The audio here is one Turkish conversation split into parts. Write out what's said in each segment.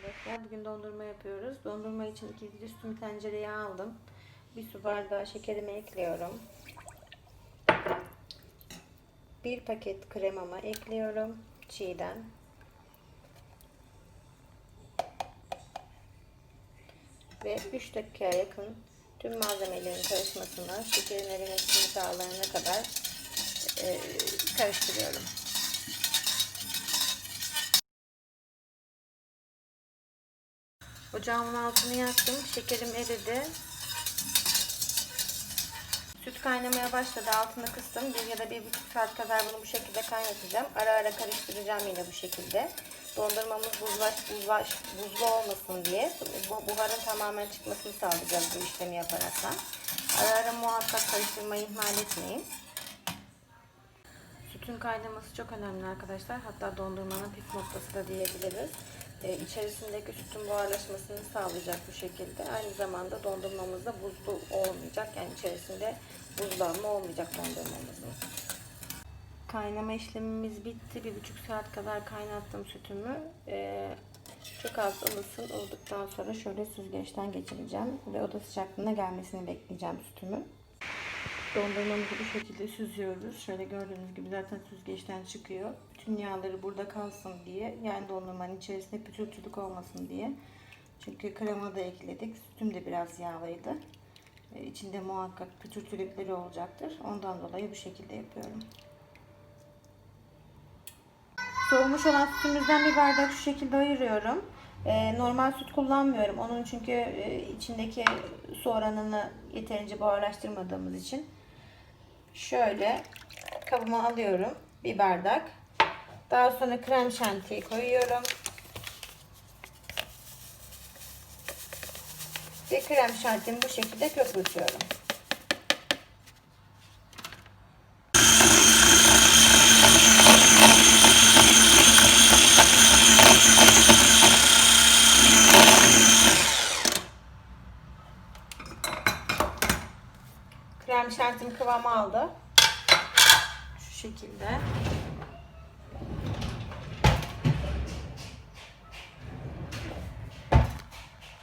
Arkadaşlar bugün dondurma yapıyoruz. Dondurma için 2 litre sütümü tencereye aldım. Bir su bardağı şekerimi ekliyorum. Bir paket kremamı ekliyorum. Çiğden. Ve 3 dakikaya yakın tüm malzemelerin karışmasını, şekerin erimesini sağlayana kadar e, karıştırıyorum. Ocağımın altını yaktım. Şekerim eridi. Süt kaynamaya başladı. Altını kıstım. Bir ya da bir buçuk saat kadar bunu bu şekilde kaynatacağım. Ara ara karıştıracağım yine bu şekilde. Dondurmamız buzlaş, buzlaş, buzlu olmasın diye bu buharın tamamen çıkmasını sağlayacağız bu işlemi yaparaktan. Ara ara muhakkak karıştırmayı ihmal etmeyin. Sütün kaynaması çok önemli arkadaşlar. Hatta dondurmanın püf noktası da diyebiliriz. Ee, içerisindeki sütün buharlaşmasını sağlayacak bu şekilde. Aynı zamanda dondurmamız da buzlu olmayacak. Yani içerisinde buzlanma olmayacak dondurmamızın. Kaynama işlemimiz bitti. Bir buçuk saat kadar kaynattım sütümü. Ee, çok az ılısın. Ilıdıktan sonra şöyle süzgeçten geçireceğim. Ve oda sıcaklığına gelmesini bekleyeceğim sütümün. Dondurmamızı bu şekilde süzüyoruz. Şöyle gördüğünüz gibi zaten süzgeçten çıkıyor. Bütün yağları burada kalsın diye. Yani dondurmanın içerisinde pütürtülük olmasın diye. Çünkü krema da ekledik. Sütüm de biraz yağlıydı. Ee, İçinde muhakkak pütürtülükleri olacaktır. Ondan dolayı bu şekilde yapıyorum. Soğumuş olan sütümüzden bir bardak şu şekilde ayırıyorum. Ee, normal süt kullanmıyorum. Onun çünkü e, içindeki su oranını yeterince buharlaştırmadığımız için. Şöyle kabıma alıyorum. Bir bardak. Daha sonra krem şantiyi koyuyorum. Ve krem şantimi bu şekilde köpürtüyorum. Krem şantim kıvam aldı. Şu şekilde.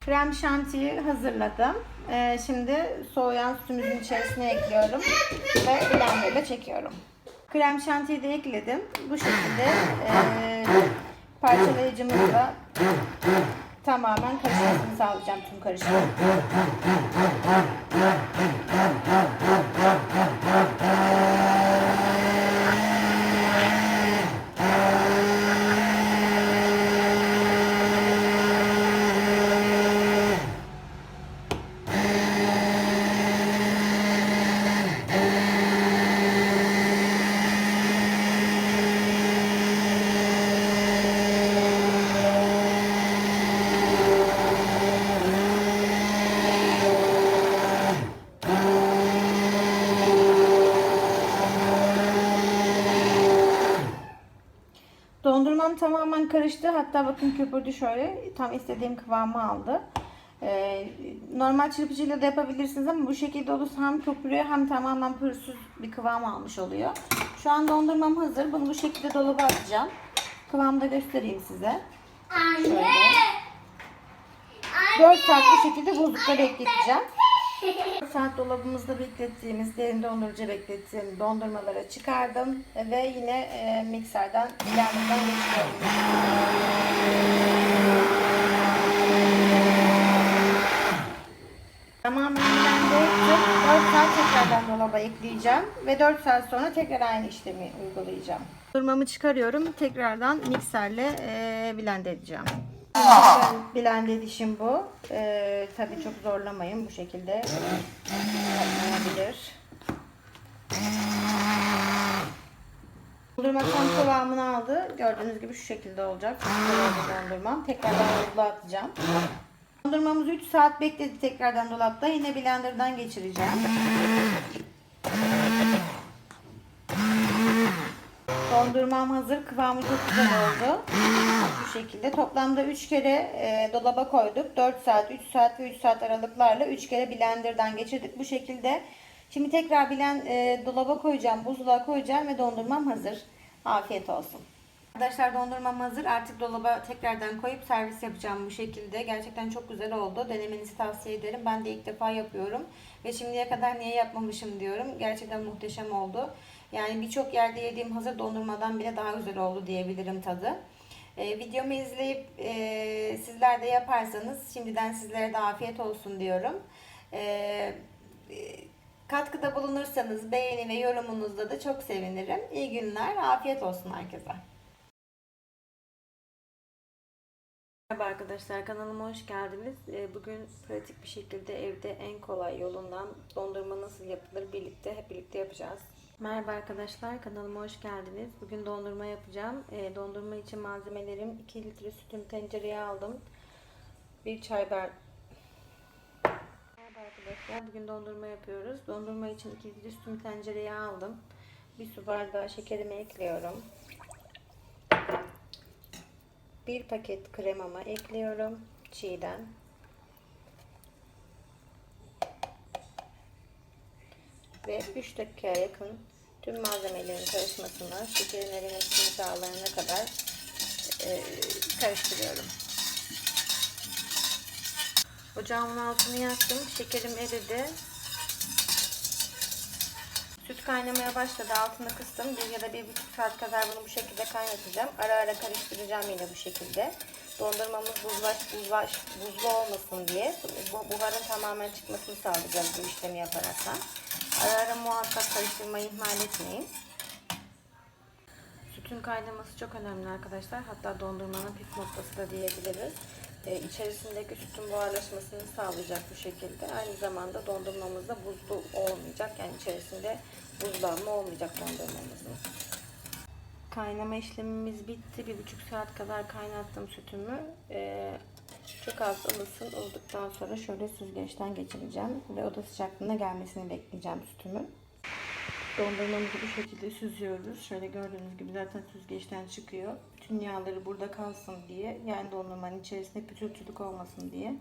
Krem şantiyi hazırladım. Ee, şimdi soğuyan sütümüzün içerisine ekliyorum ve blenderla çekiyorum. Krem şantiyi de ekledim. Bu şekilde e, parçalayıcımızla tamamen karışmasını sağlayacağım tüm karışımı. Dondurmam tamamen karıştı. Hatta bakın köpürdü şöyle. Tam istediğim kıvamı aldı. Ee, normal çırpıcıyla da yapabilirsiniz ama bu şekilde olursa hem köpürüyor hem tamamen pürsüz bir kıvam almış oluyor. Şu an dondurmam hazır. Bunu bu şekilde dolaba atacağım. Kıvamı da göstereyim size. Şöyle. 4 saat bu şekilde buzlukta bekleteceğim. 4 saat dolabımızda beklettiğimiz, derin dondurucuya beklettiğim dondurmaları çıkardım ve yine e, mikserden blenderdan geçiriyorum. Tamamen ettim. 4 saat tekrardan dolaba ekleyeceğim ve 4 saat sonra tekrar aynı işlemi uygulayacağım. Dondurmamı çıkarıyorum. Tekrardan mikserle e, blend edeceğim. Blend edişim bu. E, tabii çok zorlamayın bu şekilde olmayabilir. Dondurma tam kıvamını aldı. Gördüğünüz gibi şu şekilde olacak. Dondurmam. Tekrardan buzluğa atacağım. Dondurmamız 3 saat bekledi tekrardan dolapta. Yine blenderdan geçireceğim. Dondurmam hazır. Kıvamı çok güzel oldu. Bu şekilde. Toplamda 3 kere e, dolaba koyduk. 4 saat, 3 saat ve 3 saat aralıklarla 3 kere blenderdan geçirdik. Bu şekilde. Şimdi tekrar blend, e, dolaba koyacağım. Buzluğa koyacağım ve dondurmam hazır. Afiyet olsun. Arkadaşlar dondurmam hazır. Artık dolaba tekrardan koyup servis yapacağım bu şekilde. Gerçekten çok güzel oldu. Denemenizi tavsiye ederim. Ben de ilk defa yapıyorum. Ve şimdiye kadar niye yapmamışım diyorum. Gerçekten muhteşem oldu. Yani birçok yerde yediğim hazır dondurmadan bile daha güzel oldu diyebilirim tadı. Ee, videomu izleyip e, sizler de yaparsanız şimdiden sizlere de afiyet olsun diyorum. Ee, e, katkıda bulunursanız beğeni ve yorumunuzda da çok sevinirim. İyi günler, afiyet olsun herkese. Merhaba arkadaşlar kanalıma hoş geldiniz. Ee, Bugün pratik bir şekilde evde en kolay yolundan dondurma nasıl yapılır birlikte hep birlikte yapacağız. Merhaba arkadaşlar kanalıma hoş geldiniz. Bugün dondurma yapacağım. Ee, Dondurma için malzemelerim 2 litre sütümü tencereye aldım. 1 çay bar Merhaba arkadaşlar bugün dondurma yapıyoruz. Dondurma için 2 litre sütümü tencereye aldım. Bir su bardağı şekerimi ekliyorum. Bir paket kremamı ekliyorum. Çiğden. Ve 3 dakikaya yakın tüm malzemelerin karışmasını, şekerin erimesini sağlayana kadar e, karıştırıyorum. Ocağımın altını yaktım. Şekerim eridi. Süt kaynamaya başladı. Altını kıstım. Bir ya da bir buçuk saat kadar bunu bu şekilde kaynatacağım. Ara ara karıştıracağım yine bu şekilde. Dondurmamız buzlaş, buzlaş, buzlu olmasın diye bu buharın tamamen çıkmasını sağlayacağız bu işlemi yaparaktan. Ara ara muhakkak karıştırmayı ihmal etmeyin. Sütün kaynaması çok önemli arkadaşlar. Hatta dondurmanın püf noktası da diyebiliriz. Ee, içerisindeki sütün buharlaşmasını sağlayacak bu şekilde. Aynı zamanda dondurmamız da buzlu olmayacak. Yani içerisinde buzlanma olmayacak dondurmamızın. Kaynama işlemimiz bitti. Bir buçuk saat kadar kaynattım sütümü. Ee, çok az ılısın. Ilıdıktan sonra şöyle süzgeçten geçireceğim. Ve oda sıcaklığına gelmesini bekleyeceğim sütümün. Dondurmamızı bu şekilde süzüyoruz. Şöyle gördüğünüz gibi zaten süzgeçten çıkıyor. Bütün yağları burada kalsın diye. Yani dondurmanın içerisinde pütürtülük olmasın diye.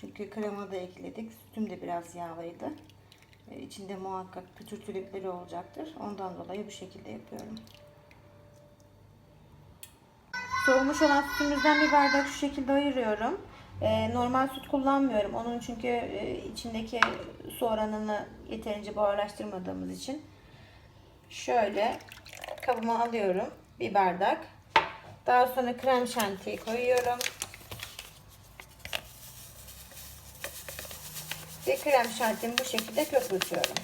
Çünkü krema da ekledik. Sütüm de biraz yağlıydı. İçinde muhakkak pütürtülükleri olacaktır. Ondan dolayı bu şekilde yapıyorum. Soğumuş olan sütümüzden bir bardak şu şekilde ayırıyorum. Ee, normal süt kullanmıyorum. Onun çünkü e, içindeki su oranını yeterince buharlaştırmadığımız için. Şöyle kabıma alıyorum. Bir bardak. Daha sonra krem şantiyi koyuyorum. Ve krem şantimi bu şekilde köpürtüyorum.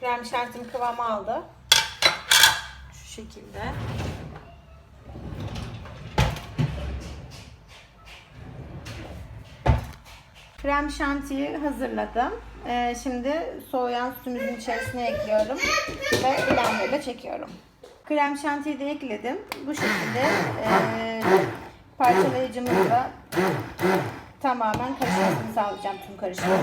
Krem şantim kıvam aldı. Şu şekilde. Krem şantiyi hazırladım. Ee, şimdi soğuyan sütümüzün içerisine ekliyorum ve blenderla çekiyorum. Krem şantiyi de ekledim. Bu şekilde e, parçalayıcımızla tamamen karışmasını sağlayacağım tüm karışımı.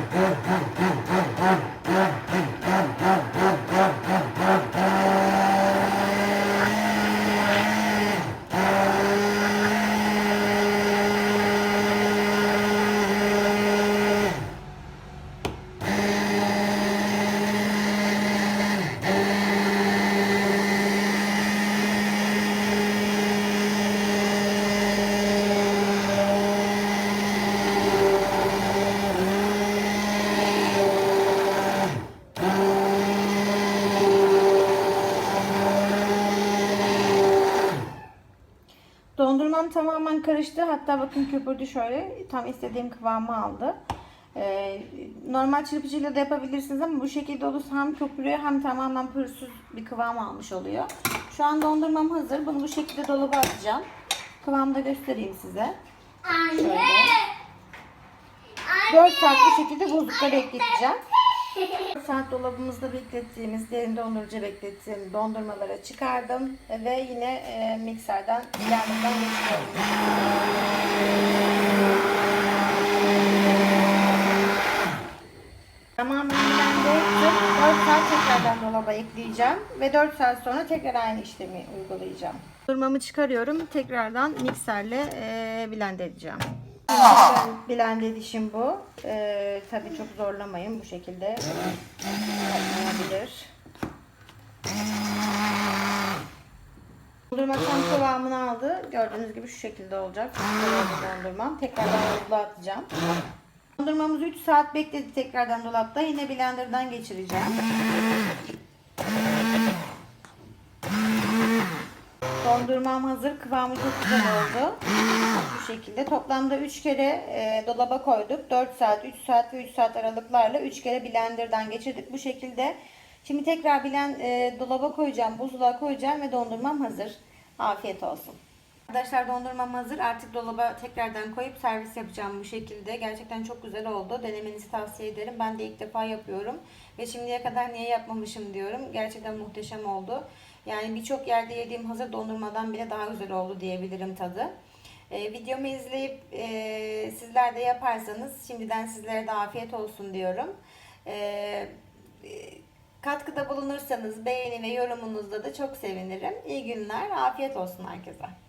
Dondurmam tamamen karıştı. Hatta bakın köpürdü şöyle. Tam istediğim kıvamı aldı. Ee, normal çırpıcıyla da yapabilirsiniz ama bu şekilde olursa hem köpürüyor hem tamamen pürüzsüz bir kıvam almış oluyor. Şu an dondurmam hazır. Bunu bu şekilde dolaba atacağım. Kıvamı da göstereyim size. Şöyle. 4 saat bu şekilde buzlukta bekleteceğim. 4 saat dolabımızda beklettiğimiz, derin dondurucu beklettiğim dondurmaları çıkardım ve yine e, mikserden blenderdan geçiriyorum. Tamamen ettim. 4 saat tekrardan dolaba ekleyeceğim ve 4 saat sonra tekrar aynı işlemi uygulayacağım. Dondurmamı çıkarıyorum. Tekrardan mikserle e, blend edeceğim. Blend edişim bu. E, tabii çok zorlamayın. Bu şekilde yapılabilir. Dondurma tam kıvamını aldı. Gördüğünüz gibi şu şekilde olacak. Dondurmam. Tekrardan buzluğa atacağım. Dondurmamız 3 saat bekledi tekrardan dolapta. Yine blenderdan geçireceğim. Dondurmam hazır. Kıvamı çok güzel oldu. Bu şekilde. Toplamda 3 kere e, dolaba koyduk. 4 saat, 3 saat ve 3 saat aralıklarla 3 kere blenderdan geçirdik. Bu şekilde. Şimdi tekrar blend, e, dolaba koyacağım. Buzluğa koyacağım ve dondurmam hazır. Afiyet olsun. Arkadaşlar dondurmam hazır. Artık dolaba tekrardan koyup servis yapacağım bu şekilde. Gerçekten çok güzel oldu. Denemenizi tavsiye ederim. Ben de ilk defa yapıyorum. Ve şimdiye kadar niye yapmamışım diyorum. Gerçekten muhteşem oldu. Yani birçok yerde yediğim hazır dondurmadan bile daha güzel oldu diyebilirim tadı. Ee, videomu izleyip e, sizler de yaparsanız şimdiden sizlere de afiyet olsun diyorum. Ee, katkıda bulunursanız beğeni ve yorumunuzda da çok sevinirim. İyi günler, afiyet olsun herkese.